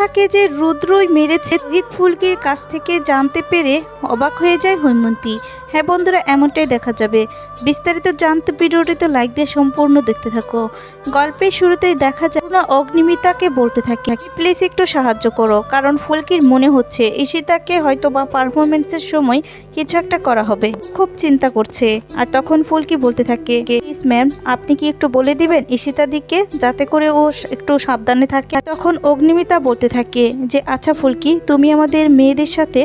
থাকে যে রুদ্রই মেরেছে রোহিত ফুলকির কাছ থেকে জানতে পেরে অবাক হয়ে যায় হৈমন্তী। হ্যাঁ বন্ধুরা, এমনটাই দেখা যাবে। বিস্তারিত জানতে ভিডিওটিতে লাইক দিয়ে সম্পূর্ণ দেখতে থাকো। গল্পের শুরুতেই দেখা যায় না অগ্নিমিতাকে বলতে থাকে। প্লিজ একটু সাহায্য করো, কারণ ফুলকির মনে হচ্ছে, ঈশিতাকে হয়তো বা পারফরমেন্সের সময় কিছু একটা করা হবে। খুব চিন্তা করছে। আর তখন ফুলকি বলতে থাকে প্লিজ ম্যাম আপনি কি একটু বলে দিবেন ঈশিতা দিকে যাতে করে ও একটু সাবধানে থাকে? তখন অগ্নিমিতা বলতে থাকে যে আচ্ছা ফুলকি, তুমি আমাদের মেয়েদের সাথে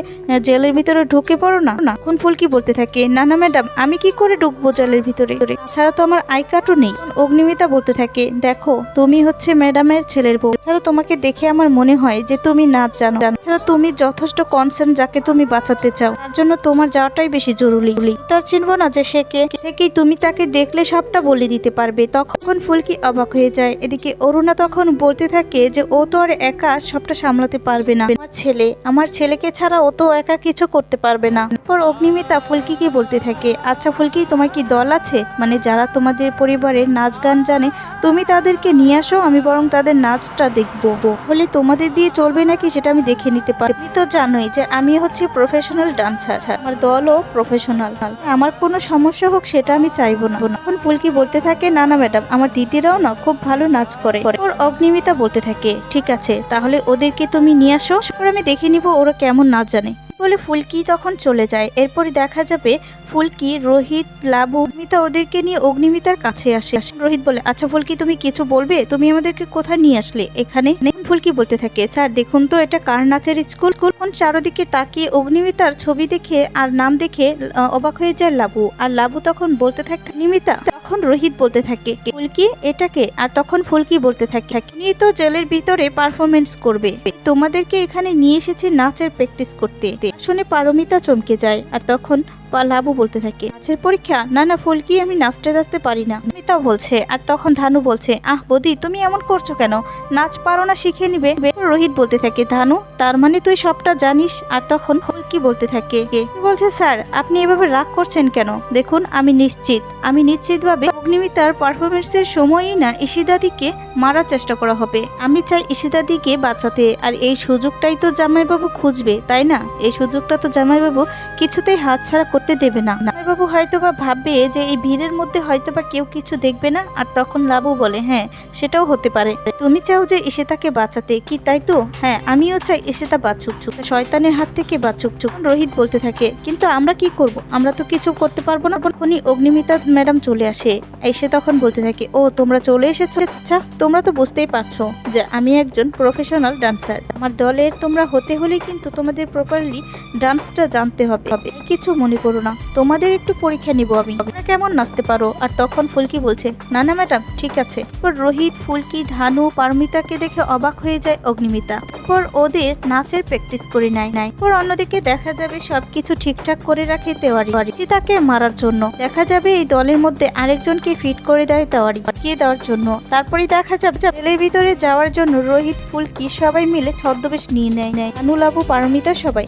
জেলের ভিতরে ঢুকে পড়ো না? না, এখন ফুলকি বলতে থাকে, না না, ম্যাডাম, আমি কি করে ঢুকবো জেলের ভিতরে? ছাড়া তো আমার আই কার্ডও নেই। অগ্নিমিতা বলতে থাকে, দেখো, তুমি হচ্ছে ম্যাডামের ছেলের বউ। ছাড়া তোমাকে দেখে আমার মনে হয় যে, তুমি নাচ জানো। ছাড়া তুমি যথেষ্ট কনসার্ন যাকে তুমি বাঁচাতে চাও। তার জন্য তোমার যাওয়াটাই বেশি জরুরি। তার চিনবো না যে, সে কে? থেকেই তুমি তাকে দেখলে সবটা বলে দিতে পারবে? তখন ফুলকি অবাক হয়ে যায়। এদিকে অরুণা তখন বলতে থাকে যে, ও তো আর একা সবটা সামলাতে পারবে না। আমার ছেলে, আমার ছেলেকে ছাড়া ও তো একা কিছু করতে পারবে না। পর অগ্নিমিতা ফুলকিকে বলতে থাকে আচ্ছা ফুলকি, তোমার কি দল আছে? মানে যারা তোমাদের পরিবারের নাচ গান জানে, তুমি তাদেরকে নিয়ে আসো, আমি বরং তাদের নাচটা দেখব। বলে তোমাদের দিয়ে চলবে নাকি সেটা আমি দেখে নিতে পারি তুমি তো জানোই যে আমি হচ্ছে প্রফেশনাল ডান্সার আমার দলও প্রফেশনাল আমার কোনো সমস্যা হোক সেটা আমি চাইব না। এখন ফুলকি বলতে থাকে, না না, ম্যাডাম, আমার দিদিরাও না খুব ভালো নাচ করে। অগ্নিমিতা বলতে থাকে, ঠিক আছে, তাহলে ওদেরকে তুমি নিয়ে আসো। তারপর আমি দেখে নিব ওরা কেমন না জানে। বলে ফুলকি তখন চলে যায়। এরপরে দেখা যাবে ফুলকি, রোহিত, লাবু মিতা ওদেরকে নিয়ে অগ্নিমিতার কাছে আসে। রোহিত বলে আচ্ছা ফুলকি, তুমি কিছু বলবে? তুমি আমাদেরকে কোথায় নিয়ে আসলে? এখানে ফুলকি বলতে থাকে? স্যার, দেখুন তো, এটা কার নাচের স্কুল? কোন চারদিকে তাকিয়ে অগ্নিমিতার ছবি দেখে আর নাম দেখে অবাক হয়ে যায় লাবু। আর লাবু তখন বলতে থাকে অগ্নিমিতা তখন রোহিত বলতে থাকে ফুলকি এটাকে? আর তখন ফুলকি বলতে থাকে উনি তো জেলের ভিতরে পারফরমেন্স করবে। তোমাদেরকে এখানে নিয়ে এসেছে নাচের প্র্যাকটিস করতে। শুনে পারমিতা চমকে যায়। আর তখন লাবু বলতে থাকে। নাচের পরীক্ষা? না না, ফুলকি, আমি নাচতে নাচতে পারি না। মিতা বলছে, আর তখন ধানু বলছে, আহ, বদি, তুমি এমন করছ কেন? নাচ পারো না, শিখে নিবে। রোহিত বলতে থাকে, ধানু, তার মানে তুই সবটা জানিস আর তখন ফুলকি বলতে থাকে? কে বলছে, স্যার, আপনি এভাবে রাগ করছেন কেন? দেখুন, আমি নিশ্চিত, আমি নিশ্চিতভাবে অগ্নিমিতার পারফরমেন্সের সময়ই না ইশিদাদিকে মারার চেষ্টা করা হবে। আমি চাই ইশিদাদিকে বাঁচাতে, আর এই সুযোগটাই তো জামাইবাবু খুঁজবে, তাই না? এই সুযোগটা তো জামাইবাবু কিছুতেই হাতছাড়া করতে দেবে না। জামাইবাবু হয়তো বা ভাববে যে এই ভিড়ের মধ্যে হয়তো বা কেউ কিছু দেখবে না, আর তখন লাবু বলে হ্যাঁ সেটাও হতে পারে। তুমি চাও যে ইশিতাকে বাঁচাতে, কি তাই তো? হ্যাঁ আমিও চাই ইশিতা বাঁচুক ছুক। শয়তানের হাত থেকে বাঁচুক ছুক। রোহিত বলতে থাকে, কিন্তু আমরা কি করব? আমরা তো কিছু করতে পারব না। তখনই অগ্নিমিতা ম্যাডাম চলে আসে। এসে তখন বলতে থাকে, ও, তোমরা চলে এসেছ? আচ্ছা তোমরা তো বুঝতেই পারছ যে আমি একজন প্রফেশনাল ডান্সার আমার দলের তোমরা হতে হলে কিন্তু তোমাদের প্রপারলি ডান্সটা জানতে হবে। কিছু মনে করো না। তোমাদের একটু পরীক্ষা নিব আমি। কেমন নাচতে পারো? আর তখন ফুলকি বলছে, না না, ম্যাডাম, ঠিক আছে। রোহিত, ফুলকি, ধানু, পারমিতাকে দেখে অবাক হয়ে যায় অগ্নিমিতা। এরপর ওদের নাচের প্র্যাকটিস করে নেয় নাই। এরপর অন্যদিকে দেখা যাবে সবকিছু ঠিকঠাক করে রাখে তেওয়ারি। তাকে মারার জন্য। দেখা যাবে এই দলের মধ্যে আরেকজনকে ফিট করে দেয় তেওয়ারি। কে দেওয়ার জন্য? তারপরে দেখা যাবে জেলের ভিতরে যাওয়ার জন্য রোহিত ফুলকি সবাই মিলে ছদ্মবেশ নিয়ে নেয় নেয়। আনুলাবু পারমিতা সবাই।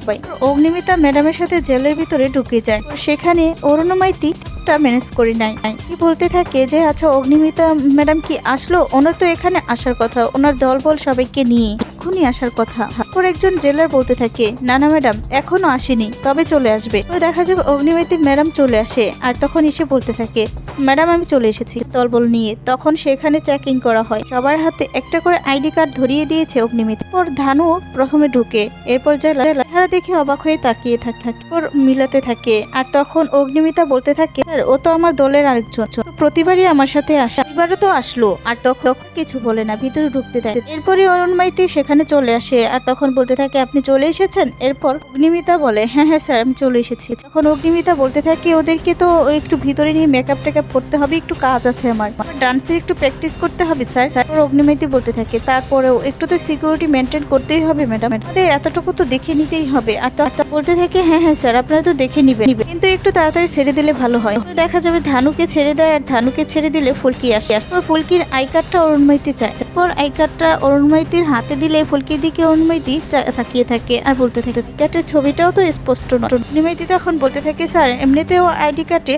অগ্নিমিতা ম্যাডামের সাথে জেলের ভিতরে ঢুকে যায়। সেখানে অরুণমাইতি টা ম্যানেজ করি নাই। কি বলতে থাকে যে আচ্ছা অগ্নিমিতা ম্যাডাম কি আসলো? ওনার তো এখানে আসার কথা, ওনার দলবল সবাইকে নিয়ে। এখনই আসার কথা। ওর একজন জেলার বলতে থাকে না না ম্যাডাম এখনও আসেনি তবে চলে আসবে। তো দেখা যাবে অগ্নিমিতি ম্যাডাম চলে আসে আর তখন এসে বলতে থাকে ম্যাডাম আমি চলে এসেছি। দলবল নিয়ে তখন সেখানে চেকিং করা হয়। সবার হাতে একটা করে আইডি কার্ড ধরিয়ে দিয়েছে অগ্নিমিত। পর ধানু প্রথমে ঢুকে এরপর জেলা দেখে অবাক হয়ে তাকিয়ে থাকে ওর মিলাতে থাকে। আর তখন অগ্নিমিতা বলতে থাকে "স্যার, ও তো আমার দলের আরেকজন। প্রতিবারই আমার সাথে আসা এবারও তো আসলো। আর তখন কিছু বলে না, ভিতরে ঢুকতে দেয়। এরপরে অরুণ মাইতি সেখানে চলে আসে। আর তখন বলতে থাকে, আপনি চলে এসেছেন? এরপর অগ্নিমিতা বলে হ্যাঁ হ্যাঁ স্যার, আমি চলে এসেছি। তখন অগ্নিমিতা বলতে থাকে, ওদেরকে তো একটু ভিতরে নিয়ে মেকআপ টেকআপ করতে হবে, একটু কাজ আছে আমার। ডান্সের একটু প্র্যাকটিস করতে হবে, স্যার। তারপর অগ্নিমিতি বলতে থাকে, তারপরেও একটু তো সিকিউরিটি মেনটেন করতেই হবে ম্যাডাম আমাদের এতটুকু তো দেখে নিতেই হবে। আর বলতে থাকে হ্যাঁ হ্যাঁ স্যার, আপনারা তো দেখে নিবেন। কিন্তু একটু তাড়াতাড়ি ছেড়ে দিলে ভালো হয়। দেখা যাবে ধানুকে ছেড়ে দেয়, আর ধানুকে ছেড়ে দিলে ফুলকি আসে। তারপর ফুলকির আই কার্ডটা অরুণময়তি চায়। তারপর আই কার্ডটা অরুণময়তির হাতে দিলে ফুলকির দিকে অরুণময়তি তা- তাকিয়ে থাকে, আর বলতে থাকে ছবিটাও তো স্পষ্ট নয়। অরুণময়তি তখন বলতে থাকে, স্যার, এমনিতেও আইডি কার্ডে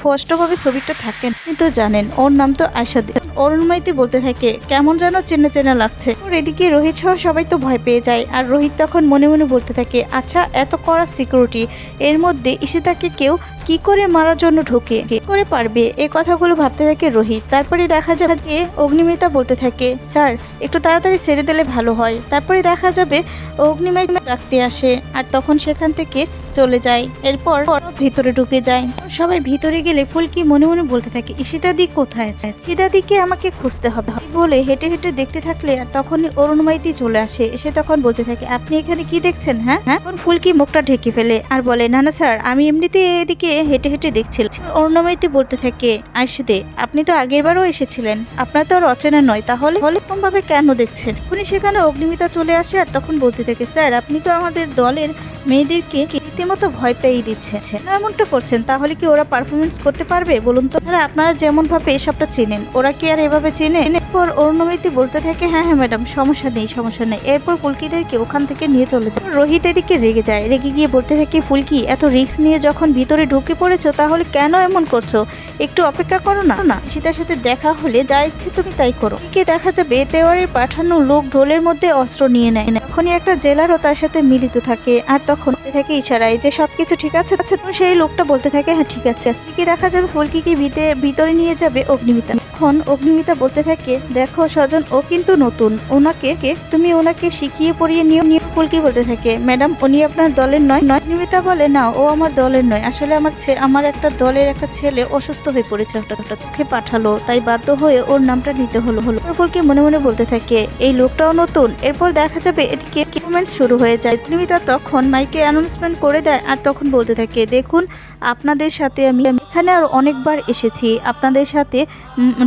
স্পষ্টভাবে ছবিটা থাকে কিন্তু জানেন, ওর নাম তো আশাদি অরুণমাইতি বলতে থাকে, কেমন যেন চেনা চেনা লাগছে। ওর এদিকে রোহিত সহ সবাই তো ভয় পেয়ে যায়, আর রোহিত তখন মনে মনে বলতে থাকে আচ্ছা এত কড়া সিকিউরিটি এর মধ্যে ইশিতাকে কেউ কি করে মারার জন্য ঢোকে? করে পারবে? এ কথাগুলো ভাবতে থাকে রোহিত। তারপরে দেখা যাবে অগ্নিমিতা বলতে থাকে, স্যার, একটু তাড়াতাড়ি ছেড়ে দিলে ভালো হয়। তারপরে দেখা যাবে অগ্নিমিতা ডাকতে আসে আর তখন সেখান থেকে চলে যায়। এরপর ভিতরে ঢুকে যায়। সবাই ভিতরে গেলে ফুলকি মনে মনে বলতে থাকে, ঈশিতাদি কোথায় আছে? ঈশিতাদিকে আমাকে খুঁজতে হবে। বলে হেঁটে হেঁটে দেখতে থাকলে আর তখনই অরুণমাইতি চলে আসে। এসে তখন বলতে থাকে, আপনি এখানে কি দেখছেন হ্যাঁ? হ্যাঁ? ফুলকি মুখটা ঢেকে ফেলে আর বলে, না না, স্যার, আমি এমনিতে এদিকে হেঁটে হেঁটে দেখছিলাম। অরুণমাইতি বলতে থাকে আইসিদে আপনি তো আগেরবারও এসেছিলেন। আপনার তো আর অচেনা নয়। তাহলে হলে কোন ভাবে কেন দেখছেন? উনি সেখানে অগ্নিমিতা চলে আসে আর তখন বলতে থাকে, স্যার, আপনি তো আমাদের দলের মেয়েদেরকে রীতিমতো ভয় পেয়ে দিচ্ছে। না এমনটা করছেন, তাহলে কি ওরা পারফরমেন্স করতে পারবে? বলুন তো। তাহলে আপনারা যেমন ভাবে এসবটা চেনেন, ওরা কি আর এভাবে চেনে? এরপর অরুণমিতি বলতে থাকে হ্যাঁ হ্যাঁ ম্যাডাম সমস্যা নেই সমস্যা নেই। এরপর ফুলকিদেরকে ওখান থেকে নিয়ে চলে যায়। রোহিত এদিকে রেগে যায়। রেগে গিয়ে বলতে থাকে, ফুলকি, এত রিস্ক নিয়ে যখন ভিতরে ঢুকে পড়েছো, তাহলে কেন এমন করছ? একটু অপেক্ষা করো না। না, সীতার সাথে দেখা হলে যা ইচ্ছে তুমি তাই করো। এদিকে দেখা যাবে তেওয়ারের পাঠানো লোক ঢোলের মধ্যে অস্ত্র নিয়ে নেয়। তখনই একটা জেলারও তার সাথে মিলিত থাকে। আর তখন থাকে ইশারায় যে সব কিছু ঠিক আছে আচ্ছা তো সেই লোকটা বলতে থাকে হ্যাঁ ঠিক আছে। কি দেখা যাবে ফুলকিকে ভিতে ভিতরে নিয়ে যাবে অগ্নিমিতা। এখন অগ্নিমিতা বলতে থাকে, দেখো স্বজন, ও কিন্তু নতুন। ওনাকে তুমি ওনাকে শিখিয়ে পড়িয়ে নিয়ে নিয়ে ফুলকি বলতে থাকে, ম্যাডাম, উনি আপনার দলের নয়। নয় অগ্নিমিতা বলে, না, ও আমার দলের নয়। আসলে আমার আমার একটা দলের একটা ছেলে অসুস্থ হয়ে পড়েছে হঠাৎ ওকে পাঠালো। তাই বাধ্য হয়ে ওর নামটা নিতে হলো হলো। ফুলকি মনে মনে বলতে থাকে, এই লোকটাও নতুন? এরপর দেখা যাবে এদিকে কমেন্টস শুরু হয়ে যায়। অগ্নিমিতা তখন মাইকে অ্যানাউন্সমেন্ট করে দেয় আর তখন বলতে থাকে, দেখুন, আপনাদের সাথে আমি এখানে আর অনেকবার এসেছি। আপনাদের সাথে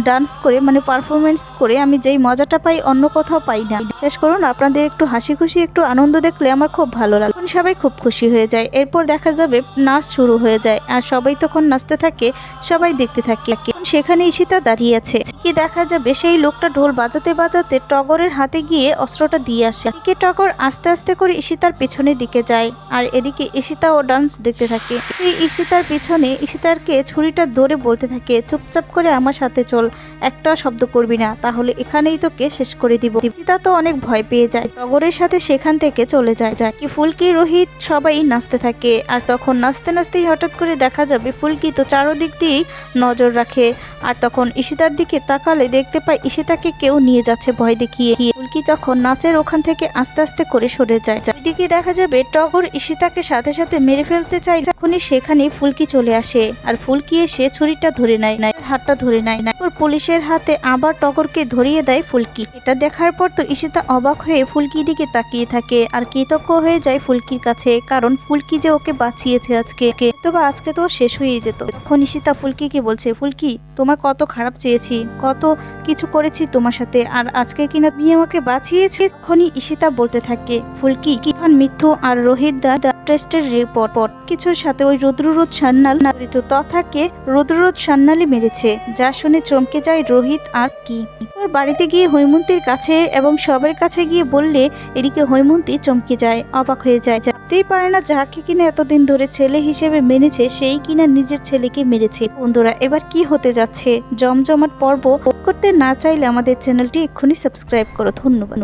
ডান্স করে মানে পারফরমেন্স করে আমি যেই মজাটা পাই, অন্য কোথাও পাই না। বিশ্বাস করুন, আপনাদের একটু হাসি খুশি, একটু আনন্দ দেখলে আমার খুব ভালো লাগে। তখন সবাই খুব খুশি হয়ে যায়। এরপর দেখা যাবে, নাচ শুরু হয়ে যায়। আর সবাই তখন নাচতে থাকে, সবাই দেখতে থাকে। সেখানে ঈশিতা দাঁড়িয়ে আছে। কি দেখা যাবে, সেই লোকটা ঢোল বাজাতে বাজাতে টগরের হাতে গিয়ে অস্ত্রটা দিয়ে আসে। এদিকে টগর আস্তে আস্তে করে ঈশিতার পেছনের দিকে যায়। আর এদিকে ঈশিতা ও ডান্স দেখতে থাকে। এই ঈশিতার পিছনে ঈশিতারকে ছুরিটা ধরে বলতে থাকে, চুপচাপ করে আমার সাথে চল। একটা শব্দ করবি না, তাহলে এখানেই তোকে শেষ করে দিব। ঈশিতা তো অনেক ভয় পেয়ে যায়। টগরের সাথে সেখান থেকে চলে যায়। যায় কি ফুলকি, রোহিত সবাই নাচতে থাকে। আর তখন নাচতে নাচতেই হঠাৎ করে দেখা যাবে ফুলকি তো চারোদিক দিয়েই নজর রাখে। আর তখন ঈশিতার দিকে তাকালে দেখতে পায় ঈশিতাকে কেউ নিয়ে যাচ্ছে ভয় দেখিয়ে। ফুলকি তখন নাচের ওখান থেকে আস্তে আস্তে করে সরে যায়। ওইদিকে দেখা যাবে টগর ঈশিতাকে সাথে সাথে মেরে ফেলতে চাই যখনই সেখানে ফুলকি চলে আসে। আর ফুলকি এসে ছুরিটা ধরে নেয় নাই হাতটা ধরে নেয় না ওর পুলিশের হাতে আবার টগরকে ধরিয়ে দেয় ফুলকি। এটা দেখার পর তো ঈশিতা অবাক হয়ে ফুলকির দিকে তাকিয়ে থাকে। আর কৃতজ্ঞ হয়ে যায় ফুলকির কাছে, কারণ ফুলকি যে ওকে বাঁচিয়েছে আজকে তবে আজকে তো শেষ হয়ে যেত। তখন ঈশিতা ফুলকিকে বলছে, ফুলকি, তোমার কত খারাপ চেয়েছি, কত কিছু করেছি তোমার সাথে, আর আজকে কিনা তুমি আমাকে বাঁচিয়েছি? তখনই ঈশিতা বলতে থাকে, ফুলকি কিফান মিথ্যু আর রোহিত দা টেস্টের রিপোর্ট কিছুর সাথে ওই রুদ্ররোধ সান্নাল নারিত তথাকে রুদ্ররোধ সান্নালি মেরেছে, যা শুনে চমকে যায় রোহিত আর কি। ওর বাড়িতে গিয়ে হৈমন্তীর কাছে এবং সবার কাছে গিয়ে বললে, এদিকে হৈমন্তী চমকে যায়, অবাক হয়ে যায়। ভাবতেই পারে না যাকে কিনা এতদিন ধরে ছেলে হিসেবে মেনেছে, সেই কিনা নিজের ছেলেকে মেরেছে। বন্ধুরা, এবার কি হতে যাচ্ছে? জমজমাট পর্ব করতে না চাইলে আমাদের চ্যানেলটি এক্ষুনি সাবস্ক্রাইব করো। ধন্যবাদ।